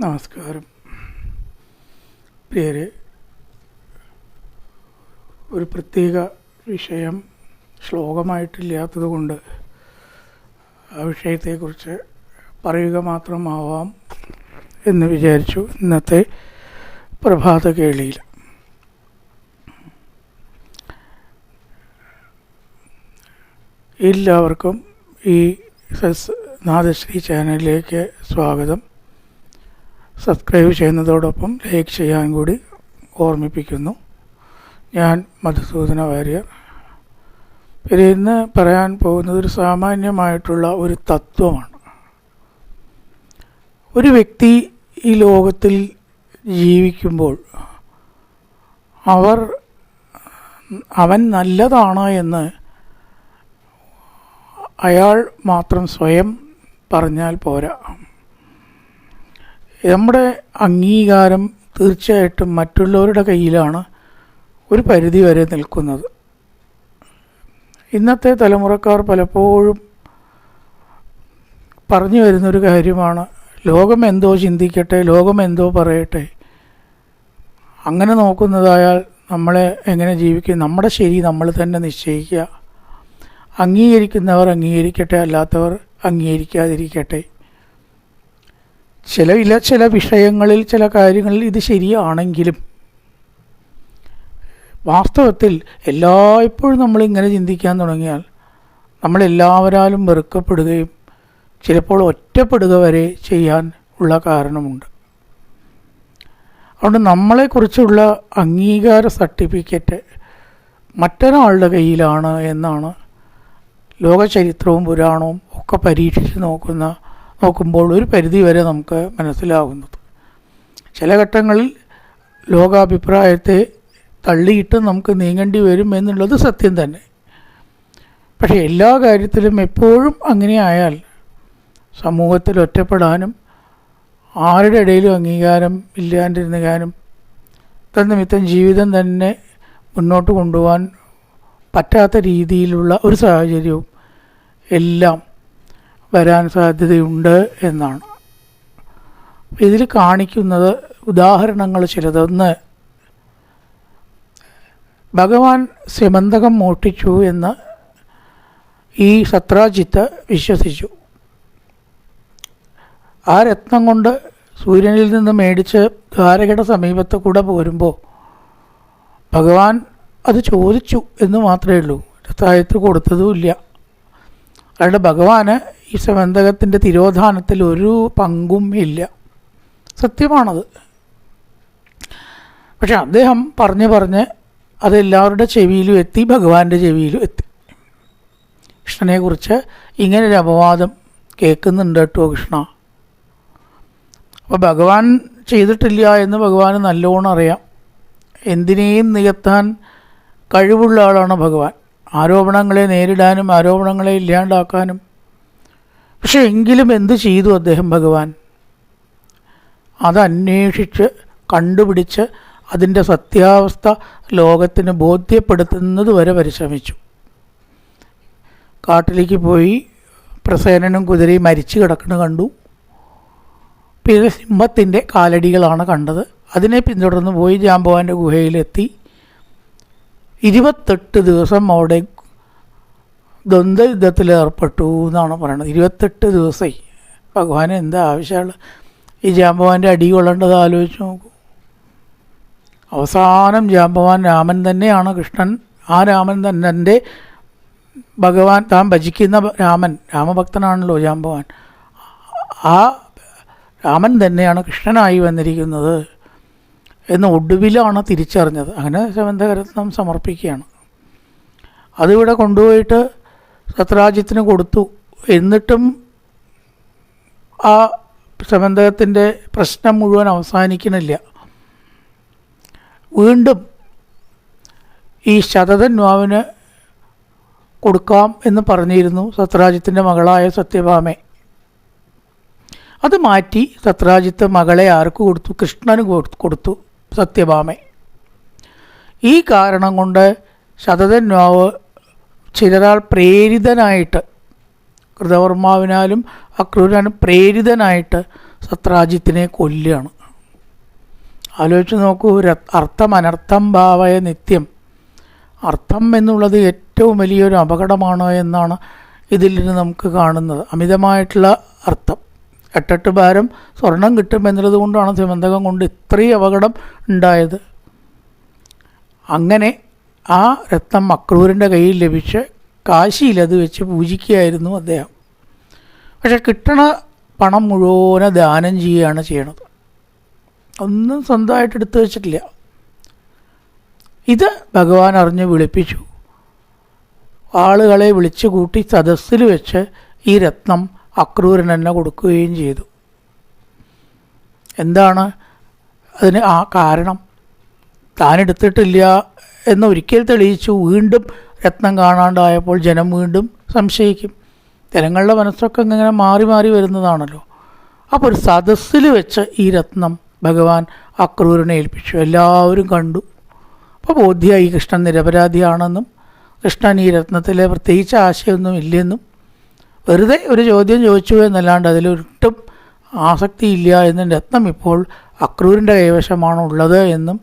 നമസ്കാരം. പേര്. ഒരു പ്രത്യേക വിഷയം ശ്ലോകമായിട്ടില്ലാത്തത് കൊണ്ട് ആ വിഷയത്തെക്കുറിച്ച് പറയുക മാത്രമാവാം എന്ന് വിചാരിച്ചു ഇന്നത്തെ പ്രഭാത കേളിയിൽ. എല്ലാവർക്കും ഈ സസ് നാദശ്രീ ചാനലിലേക്ക് സ്വാഗതം. സബ്സ്ക്രൈബ് ചെയ്യുന്നതോടൊപ്പം ലൈക്ക് ചെയ്യാൻ കൂടി ഓർമ്മിപ്പിക്കുന്നു. ഞാൻ മധുസൂദന വാര്യർ. പിന്നെ ഇന്ന് പറയാൻ പോകുന്നത് ഒരു സാമാന്യമായിട്ടുള്ള ഒരു തത്വമാണ്. ഒരു വ്യക്തി ഈ ലോകത്തിൽ ജീവിക്കുമ്പോൾ അവർ അവൻ നല്ലതാണ് എന്ന് അയാൾ മാത്രം സ്വയം പറഞ്ഞാൽ പോരാ. നമ്മുടെ അംഗീകാരം തീർച്ചയായിട്ടും മറ്റുള്ളവരുടെ കയ്യിലാണ് ഒരു പരിധി വരെ നിൽക്കുന്നത്. ഇന്നത്തെ തലമുറക്കാർ പലപ്പോഴും പറഞ്ഞു വരുന്നൊരു കാര്യമാണ് ലോകം എന്തോ ചിന്തിക്കട്ടെ ലോകം എന്തോ പറയട്ടെ. അങ്ങനെ നോക്കുന്നതായാൽ നമ്മളെ എങ്ങനെ ജീവിക്കും? നമ്മുടെ ശരി നമ്മൾ തന്നെ നിശ്ചയിക്കുക. അംഗീകരിക്കുന്നവർ അംഗീകരിക്കട്ടെ അല്ലാത്തവർ അംഗീകരിക്കാതിരിക്കട്ടെ. ചില ഇല്ല ചില വിഷയങ്ങളിൽ ചില കാര്യങ്ങളിൽ ഇത് ശരിയാണെങ്കിലും വാസ്തവത്തിൽ എല്ലായ്പ്പോഴും നമ്മളിങ്ങനെ ചിന്തിക്കാൻ തുടങ്ങിയാൽ നമ്മളെല്ലാവരാലും വെറുക്കപ്പെടുകയും ചിലപ്പോൾ ഒറ്റപ്പെടുക വരെ ചെയ്യാൻ ഉള്ള കാരണമുണ്ട്. അതുകൊണ്ട് നമ്മളെക്കുറിച്ചുള്ള അംഗീകാര സർട്ടിഫിക്കറ്റ് മറ്റൊരാളുടെ കയ്യിലാണ് എന്നാണ് ലോകചരിത്രവും പുരാണവും ഒക്കെ പരീക്ഷിച്ച് നോക്കുന്ന നോക്കുമ്പോൾ ഒരു പരിധി വരെ നമുക്ക് മനസ്സിലാകുന്നത് ചില ഘട്ടങ്ങളിൽ ലോകാഭിപ്രായത്തെ തള്ളിയിട്ട് നമുക്ക് നീങ്ങേണ്ടി വരും എന്നുള്ളത് സത്യം തന്നെ. പക്ഷേ എല്ലാ കാര്യത്തിലും എപ്പോഴും അങ്ങനെ ആയാൽ സമൂഹത്തിൽ ഒറ്റപ്പെടാനും ആരുടെ ഇടയിലും അംഗീകാരം ഇല്ലാണ്ടിരുന്നാനും തന്നിമിത്തം ജീവിതം തന്നെ മുന്നോട്ട് കൊണ്ടുപോകാൻ പറ്റാത്ത രീതിയിലുള്ള ഒരു സാഹചര്യവും എല്ലാം വരാൻ സാധ്യതയുണ്ട് എന്നാണ്. ഇതിൽ കാണിക്കുന്നത് ഉദാഹരണങ്ങൾ ചിലതൊന്ന്. ഭഗവാൻ സിമന്തകം മോഷ്ടിച്ചു എന്ന് ഈ സത്രാജിത്ത് വിശ്വസിച്ചു. ആ രത്നം കൊണ്ട് സൂര്യനിൽ നിന്ന് മേടിച്ച് ദ്വാരകയുടെ സമീപത്ത് കൂടെ പോരുമ്പോൾ ഭഗവാൻ അത് ചോദിച്ചു എന്ന് മാത്രമേ ഉള്ളൂ. രത്തായത്തിൽ കൊടുത്തതുമില്ല അയാളുടെ ഭഗവാന് ഈ സമന്തകത്തിന്റെ തിരോധാനത്തിൽ ഒരു പങ്കും ഇല്ല. സത്യമാണത്. പക്ഷെ അദ്ദേഹം പറഞ്ഞ് പറഞ്ഞ് അത് എല്ലാവരുടെ ചെവിയിലും എത്തി ഭഗവാന്റെ ചെവിയിലും എത്തി. കൃഷ്ണനെക്കുറിച്ച് ഇങ്ങനൊരു അപവാദം കേൾക്കുന്നുണ്ട് കേട്ടോ കൃഷ്ണ. അപ്പോൾ ഭഗവാൻ ചെയ്തിട്ടില്ല എന്ന് ഭഗവാന് നല്ലോണം അറിയാം. എന്തിനേയും നികത്താൻ കഴിവുള്ള ആളാണ് ഭഗവാൻ. ആരോപണങ്ങളെ നേരിടാനും ആരോപണങ്ങളെ ഇല്ലാണ്ടാക്കാനും പക്ഷെ എങ്കിലും എന്ത് ചെയ്തു അദ്ദേഹം ഭഗവാൻ? അതന്വേഷിച്ച് കണ്ടുപിടിച്ച് അതിന്റെ സത്യാവസ്ഥ ലോകത്തിന് ബോധ്യപ്പെടുത്തുന്നത് വരെ പരിശ്രമിച്ചു. കാട്ടിലേക്ക് പോയി പ്രസേനനും കുതിരയും മരിച്ചു കിടക്കുന്നു കണ്ടു. പിന്നെ സിംഹത്തിന്റെ കാലടികളാണ് കണ്ടത്. അതിനെ പിന്തുടർന്ന് പോയി ജാമ്പവാന്റെ ഗുഹയിലെത്തി. ഇരുപത്തെട്ട് ദിവസം അവിടെ ദ്വന്ദ്വയുദ്ധത്തിൽ ഏർപ്പെട്ടു എന്നാണ് പറയുന്നത് ഇരുപത്തെട്ട് ദിവസമായി. ഭഗവാൻ എന്താ ആവശ്യമുള്ള ഈ ജാമ്പവാന്റെ അടി കൊള്ളേണ്ടത് ആലോചിച്ച് നോക്കൂ. അവസാനം ജാമ്പവാൻ രാമൻ തന്നെയാണ് കൃഷ്ണൻ. ആ രാമൻ തന്നെ ഭഗവാൻ താൻ ഭജിക്കുന്ന രാമൻ രാമഭക്തനാണല്ലോ ജാമ്പവാൻ ആ രാമൻ തന്നെയാണ് കൃഷ്ണനായി വന്നിരിക്കുന്നത് എന്ന് ഒടുവിലാണ് തിരിച്ചറിഞ്ഞത്. അങ്ങനെ ശവന്തകരത്നം സമർപ്പിക്കുകയാണ്. അതിവിടെ കൊണ്ടുപോയിട്ട് സത്രാജിത്തിന് കൊടുത്തു. എന്നിട്ടും ആ സമന്തകത്തിന്റെ പ്രശ്നം മുഴുവൻ അവസാനിക്കണില്ല വീണ്ടും ഈ ശതധന്വാവിന് കൊടുക്കാം എന്ന് പറഞ്ഞിരുന്നു സത്രാജിത്തിന്റെ മകളായ സത്യഭാമെ. അത് മാറ്റി സത്രാജിത്ത് മകളെ ആർക്ക് കൊടുത്തു? കൃഷ്ണന് കൊടുത്തു സത്യഭാമെ. ഈ കാരണം കൊണ്ട് ശതധന്വാവ് ചിലരാൾ പ്രേരിതനായിട്ട് കൃതവർമാവിനാലും അക്രൂരനും പ്രേരിതനായിട്ട് സത്രാജിത്തിനെ കൊല്ലുകയാണ്. ആലോചിച്ച് നോക്കൂ അർത്ഥം അനർത്ഥം ഭാവയ നിത്യം. അർത്ഥം എന്നുള്ളത് ഏറ്റവും വലിയൊരു അപകടമാണ് എന്നാണ് ഇതിൽ നിന്ന് നമുക്ക് കാണുന്നത്. അമിതമായിട്ടുള്ള അർത്ഥം. എട്ടെട്ട് ഭാരം സ്വർണം കിട്ടും എന്നുള്ളത് കൊണ്ടാണ് സിമന്തകം കൊണ്ട് ഇത്രയും അപകടം ഉണ്ടായത്. അങ്ങനെ ആ രത്നം അക്രൂരിന്റെ കയ്യിൽ ലഭിച്ച് കാശിയിൽ അത് വെച്ച് പൂജിക്കുകയായിരുന്നു അദ്ദേഹം. പക്ഷെ കിട്ടണ പണം മുഴുവനെ ദാനം ചെയ്യുകയാണ് ചെയ്യണത്. ഒന്നും സ്വന്തമായിട്ട് എടുത്തു വെച്ചിട്ടില്ല. ഇത് ഭഗവാൻ അറിഞ്ഞ് വിളിപ്പിച്ചു. ആളുകളെ വിളിച്ചു കൂട്ടി സദസ്സിൽ വെച്ച് ഈ രത്നം അക്രൂരൻ തന്നെ കൊടുക്കുകയും ചെയ്തു. എന്താണ് അതിന് ആ കാരണം? താൻ എടുത്തിട്ടില്ല എന്ന് ഒരിക്കൽ തെളിയിച്ചു വീണ്ടും രത്നം കാണാണ്ടായപ്പോൾ ജനം വീണ്ടും സംശയിക്കും. ജനങ്ങളുടെ മനസ്സൊക്കെ ഇങ്ങനെ മാറി മാറി വരുന്നതാണല്ലോ. അപ്പോൾ ഒരു സദസ്സിൽ വെച്ച് ഈ രത്നം ഭഗവാൻ അക്രൂരനെ ഏൽപ്പിച്ചു. എല്ലാവരും കണ്ടു. അപ്പോൾ ബോധ്യമായി കൃഷ്ണൻ നിരപരാധിയാണെന്നും കൃഷ്ണൻ ഈ രത്നത്തിലെ പ്രത്യേകിച്ച് ആശയമൊന്നും ഇല്ലെന്നും വെറുതെ ഒരു ചോദ്യം ചോദിച്ചു എന്നല്ലാണ്ട് അതിലൊട്ടും ആസക്തിയില്ല എന്നും രത്നം ഇപ്പോൾ അക്രൂരിന്റെ കൈവശമാണ് ഉള്ളത് എന്നും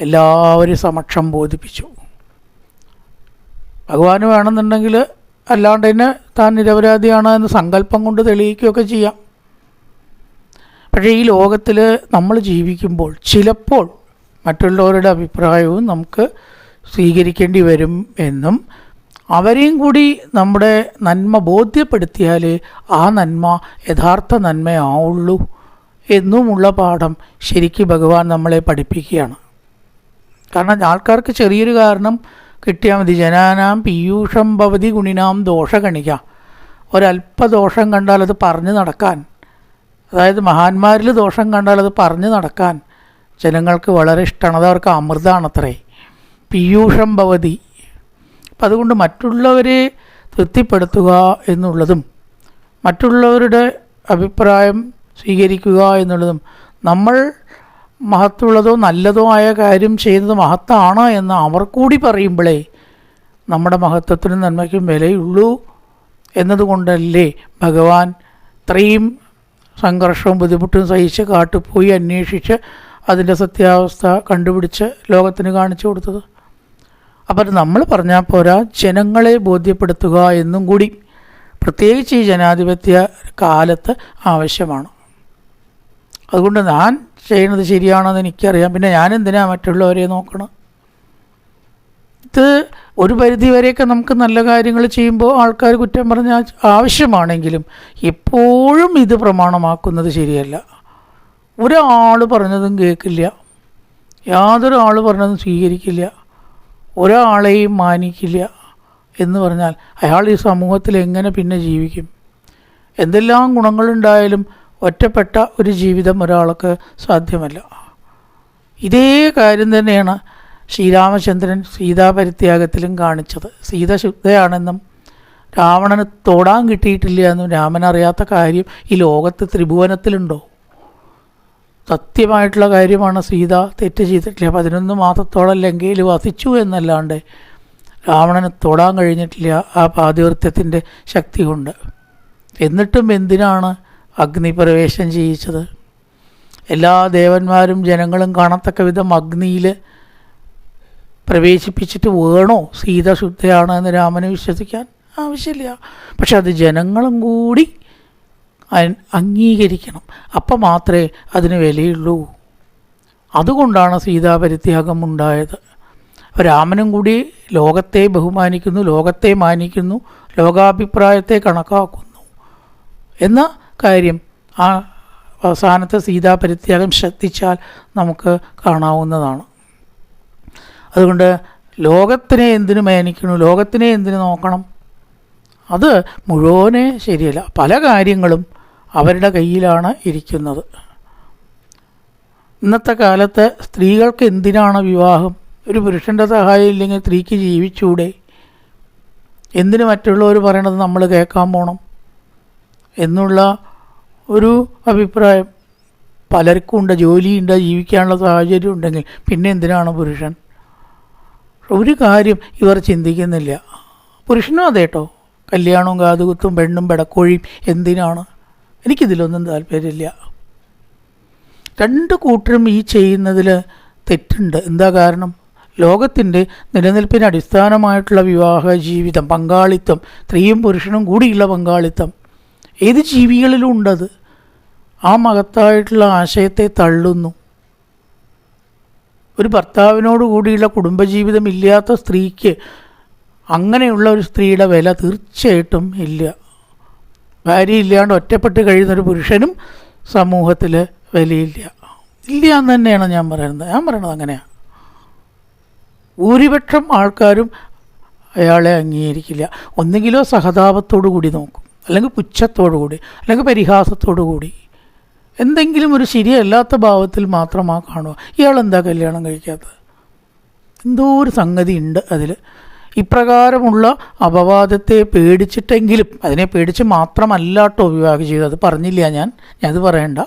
എല്ലാവരും സമക്ഷം ബോധിപ്പിച്ചു. ഭഗവാന് വേണമെന്നുണ്ടെങ്കിൽ അല്ലാണ്ട് തന്നെ താൻ നിരപരാധിയാണ് എന്ന് സങ്കല്പം കൊണ്ട് തെളിയിക്കുകയൊക്കെ ചെയ്യാം. പക്ഷേ ഈ ലോകത്തിൽ നമ്മൾ ജീവിക്കുമ്പോൾ ചിലപ്പോൾ മറ്റുള്ളവരുടെ അഭിപ്രായവും നമുക്ക് സ്വീകരിക്കേണ്ടി വരും എന്നും അവരെയും കൂടി നമ്മുടെ നന്മ ബോധ്യപ്പെടുത്തിയാൽ ആ നന്മ യഥാർത്ഥ നന്മയാവുള്ളൂ എന്നുമുള്ള പാഠം ശരിക്കും ഭഗവാൻ നമ്മളെ പഠിപ്പിക്കുകയാണ്. കാരണം ആൾക്കാർക്ക് ചെറിയൊരു കാരണം കിട്ടിയാൽ മതി. ജനാനാം പീയൂഷം ഭവതി ഗുണിനാം ദോഷ കണിക ഒരല്പ ദോഷം കണ്ടാൽ അത് പറഞ്ഞു നടക്കാൻ. അതായത് മഹാന്മാരിൽ ദോഷം കണ്ടാൽ അത് പറഞ്ഞു നടക്കാൻ. ജനങ്ങൾക്ക് വളരെ ഇഷ്ടമാണ്. അത് അവർക്ക് അമൃതാണത്രേ. പീയൂഷം ഭവതി. അപ്പം അതുകൊണ്ട് മറ്റുള്ളവരെ തൃപ്തിപ്പെടുത്തുക എന്നുള്ളതും മറ്റുള്ളവരുടെ അഭിപ്രായം സ്വീകരിക്കുക എന്നുള്ളതും നമ്മൾ മഹത്തുള്ളതോ നല്ലതോ ആയ കാര്യം ചെയ്യുന്നത് മഹത്താണ് എന്ന് അവർ കൂടി പറയുമ്പോഴേ നമ്മുടെ മഹത്വത്തിനും നന്മയ്ക്കും വിലയുള്ളൂ എന്നതുകൊണ്ടല്ലേ ഭഗവാൻ ഇത്രയും സംഘർഷവും ബുദ്ധിമുട്ടും സഹിച്ച് കാട്ടുപോയി അന്വേഷിച്ച് അതിന്റെ സത്യാവസ്ഥ കണ്ടുപിടിച്ച് ലോകത്തിന് കാണിച്ചു കൊടുത്തത്. അപ്പം നമ്മൾ പറഞ്ഞാൽ പോരാ ജനങ്ങളെ ബോധ്യപ്പെടുത്തുക എന്നും കൂടി. പ്രത്യേകിച്ച് ഈ ജനാധിപത്യ കാലത്ത് ആവശ്യമാണ്. അതുകൊണ്ട് ഞാൻ ചെയ്യുന്നത് ശരിയാണെന്ന് എനിക്കറിയാം. പിന്നെ ഞാൻ എന്തിനാ മറ്റുള്ളവരെ നോക്കണം? ഇത് ഒരു പരിധി വരെയൊക്കെ നമുക്ക് നല്ല കാര്യങ്ങൾ ചെയ്യുമ്പോൾ ആൾക്കാർ കുറ്റം പറഞ്ഞാൽ ആവശ്യമാണെങ്കിലും എപ്പോഴും ഇത് പ്രമാണമാക്കുന്നത് ശരിയല്ല. ഒരാൾ പറഞ്ഞതും കേൾക്കില്ല. യാതൊരു ആൾ പറഞ്ഞതും സ്വീകരിക്കില്ല. ഒരാളെയും മാനിക്കില്ല എന്ന് പറഞ്ഞാൽ അയാൾ ഈ സമൂഹത്തിൽ എങ്ങനെ പിന്നെ ജീവിക്കും? എന്തെല്ലാം ഗുണങ്ങളുണ്ടായാലും ഒറ്റപ്പെട്ട ഒരു ജീവിതം ഒരാൾക്ക് സാധ്യമല്ല. ഇതേ കാര്യം തന്നെയാണ് ശ്രീരാമചന്ദ്രൻ സീതാപരിത്യാഗത്തിലും കാണിച്ചത്. സീത ശുദ്ധയാണെന്നും രാവണന് തൊടാൻ കിട്ടിയിട്ടില്ല എന്നും രാമൻ അറിയാത്ത കാര്യം ഈ ലോകത്ത് ത്രിഭുവനത്തിലുണ്ടോ? സത്യമായിട്ടുള്ള കാര്യമാണ് സീത തെറ്റ് ചെയ്തിട്ടില്ല. പതിനൊന്ന് മാസത്തോളം ലങ്കയിൽ വസിച്ചു എന്നല്ലാണ്ട് രാവണന് തൊടാൻ കഴിഞ്ഞിട്ടില്ല ആ പാതിവൃത്യത്തിന്റെ ശക്തി കൊണ്ട് എന്നിട്ടും എന്തിനാണ് അഗ്നിപ്രവേശം ചെയ്യിച്ചത്. എല്ലാ ദേവന്മാരും ജനങ്ങളും കാണത്തക്ക വിധം അഗ്നിയിൽ പ്രവേശിപ്പിച്ചിട്ട് വേണോ? സീത ശുദ്ധയാണ് എന്ന് രാമനെ വിശ്വസിക്കാൻ ആവശ്യമില്ല. പക്ഷെ അത് ജനങ്ങളും കൂടി അംഗീകരിക്കണം. അപ്പം മാത്രമേ അതിന് വിലയുള്ളൂ. അതുകൊണ്ടാണ് സീതാപരിത്യാഗം ഉണ്ടായത്. രാമനും കൂടി ലോകത്തെ ബഹുമാനിക്കുന്നു ലോകത്തെ മാനിക്കുന്നു ലോകാഭിപ്രായത്തെ കണക്കാക്കുന്നു. എന്ന കാര്യം ആ അവസാനത്തെ സീതാപരിത്യാഗം ശ്രദ്ധിച്ചാൽ നമുക്ക് കാണാവുന്നതാണ്. അതുകൊണ്ട് ലോകത്തിനെ എന്തിനു മാനിക്കണം ലോകത്തിനെ എന്തിനു നോക്കണം? അത് മുഴുവനെ ശരിയല്ല. പല കാര്യങ്ങളും അവരുടെ കയ്യിലാണ് ഇരിക്കുന്നത്. ഇന്നത്തെ കാലത്ത് സ്ത്രീകൾക്ക് എന്തിനാണ് വിവാഹം? ഒരു പുരുഷന്റെ സഹായം ഇല്ലെങ്കിൽ സ്ത്രീക്ക് ജീവിച്ചൂടെ? എന്തിനു മറ്റുള്ളവർ പറയണത് നമ്മൾ കേൾക്കാൻ പോകണം എന്നുള്ള ഒരു അഭിപ്രായം. പലർക്കും ഉണ്ട് ജോലിയുണ്ട് ജീവിക്കാനുള്ള സാഹചര്യം ഉണ്ടെങ്കിൽ. പിന്നെ എന്തിനാണ് പുരുഷൻ? ഒരു കാര്യം ഇവർ ചിന്തിക്കുന്നില്ല. പുരുഷനും അതെ കേട്ടോ കല്യാണവും കാതുകുത്തും പെണ്ണും പെടക്കോഴിയും എന്തിനാണ്? എനിക്കിതിലൊന്നും താല്പര്യമില്ല. രണ്ട് കൂട്ടരും ഈ ചെയ്യുന്നതിൽ തെറ്റുണ്ട്. എന്താ കാരണം? ലോകത്തിന്റെ നിലനിൽപ്പിന് അടിസ്ഥാനമായിട്ടുള്ള വിവാഹ ജീവിതം പങ്കാളിത്തം സ്ത്രീയും പുരുഷനും കൂടിയുള്ള പങ്കാളിത്തം. ഏത് ജീവികളിലും ഉണ്ടത്? ആ മഹത്തായിട്ടുള്ള ആശയത്തെ തള്ളുന്നു. ഒരു ഭർത്താവിനോട് കൂടിയുള്ള കുടുംബജീവിതം ഇല്ലാത്ത സ്ത്രീക്ക് അങ്ങനെയുള്ള ഒരു സ്ത്രീയുടെ വില തീർച്ചയായിട്ടും ഇല്ല. ഭാര്യ ഇല്ലാണ്ട് ഒറ്റപ്പെട്ട് കഴിയുന്നൊരു പുരുഷനും സമൂഹത്തിൽ വിലയില്ല. ഇല്ല എന്ന് തന്നെയാണ് ഞാൻ പറയുന്നത്. ഞാൻ പറയണത് അങ്ങനെയാണ് ഭൂരിപക്ഷം ആൾക്കാരും അയാളെ അംഗീകരിക്കില്ല. ഒന്നുകിലോ സഹതാപത്തോടു കൂടി നോക്കും. അല്ലെങ്കിൽ പുച്ഛത്തോടു കൂടി. അല്ലെങ്കിൽ പരിഹാസത്തോടു കൂടി. എന്തെങ്കിലും ഒരു ശരിയല്ലാത്ത ഭാവത്തിൽ മാത്രമാ കാണുക. ഇയാൾ എന്താ കല്യാണം കഴിക്കാത്തത്? എന്തോ ഒരു സംഗതി ഉണ്ട് അതിൽ ഇപ്രകാരമുള്ള അപവാദത്തെ പേടിച്ചിട്ടെങ്കിലും അതിനെ പേടിച്ച് മാത്രമല്ല കേട്ടോ വിവാഹം ചെയ്തത്. അത് പറഞ്ഞില്ല ഞാൻ. അത് പറയണ്ട.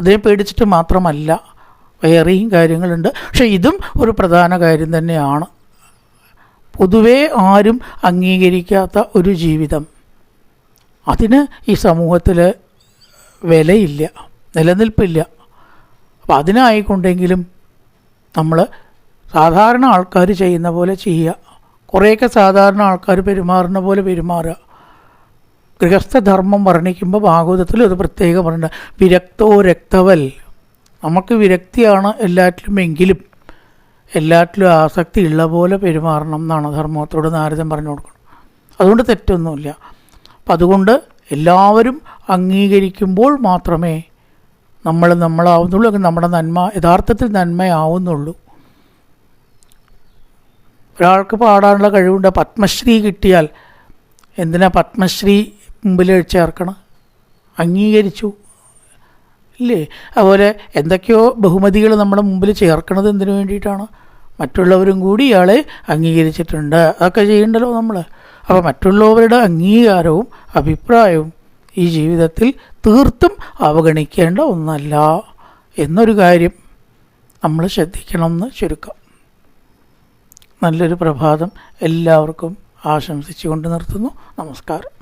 അതിനെ പേടിച്ചിട്ട് മാത്രമല്ല. വേറെയും കാര്യങ്ങളുണ്ട്. പക്ഷേ ഇതും ഒരു പ്രധാന കാര്യം തന്നെയാണ്. പൊതുവേ ആരും അംഗീകരിക്കാത്ത ഒരു ജീവിതം. അതിന് ഈ സമൂഹത്തിൽ വിലയില്ല. നിലനിൽപ്പില്ല. അപ്പം അതിനായിക്കൊണ്ടെങ്കിലും നമ്മൾ സാധാരണ ആൾക്കാർ ചെയ്യുന്ന പോലെ ചെയ്യുക. കുറേയൊക്കെ സാധാരണ ആൾക്കാർ പെരുമാറുന്ന പോലെ പെരുമാറുക. ഗൃഹസ്ഥധർമ്മം വർണിക്കുമ്പോൾ ഭാഗവതത്തിൽ അത് പ്രത്യേകം പറയുന്നത് വിരക്തോ രക്തവൽ. നമുക്ക് വിരക്തിയാണ് എല്ലാറ്റിലും എങ്കിലും എല്ലാറ്റിലും ആസക്തി ഉള്ള പോലെ പെരുമാറണം എന്നാണ് ധർമ്മത്തോട് നാരദൻ പറഞ്ഞു കൊടുക്കുന്നത്. അതുകൊണ്ട് തെറ്റൊന്നുമില്ല. അപ്പം അതുകൊണ്ട് എല്ലാവരും അംഗീകരിക്കുമ്പോൾ മാത്രമേ നമ്മൾ നമ്മളാവുന്നുള്ളൂ നമ്മുടെ നന്മ യഥാർത്ഥത്തിൽ നന്മയാവുന്നുള്ളൂ. ഒരാൾക്ക് പാടാനുള്ള കഴിവുണ്ട് പത്മശ്രീ കിട്ടിയാൽ എന്തിനാ പത്മശ്രീ മുമ്പിൽ ചേർക്കണം? അംഗീകരിച്ചു. ഇല്ലേ? അതുപോലെ എന്തൊക്കെയോ ബഹുമതികൾ നമ്മുടെ മുമ്പിൽ ചേർക്കണത് എന്തിനു വേണ്ടിയിട്ടാണ്? മറ്റുള്ളവരും കൂടി ഇയാളെ അംഗീകരിച്ചിട്ടുണ്ട്. അതൊക്കെ ചെയ്യണ്ടല്ലോ നമ്മൾ അപ്പോൾ മറ്റുള്ളവരുടെ അംഗീകാരവും അഭിപ്രായവും ഈ ജീവിതത്തിൽ തീർത്തും അവഗണിക്കേണ്ട ഒന്നല്ല എന്നൊരു കാര്യം നമ്മൾ ശ്രദ്ധിക്കണമെന്ന് ചുരുക്കം. നല്ലൊരു പ്രഭാതം എല്ലാവർക്കും ആശംസിച്ചുകൊണ്ട് നിർത്തുന്നു. നമസ്കാരം.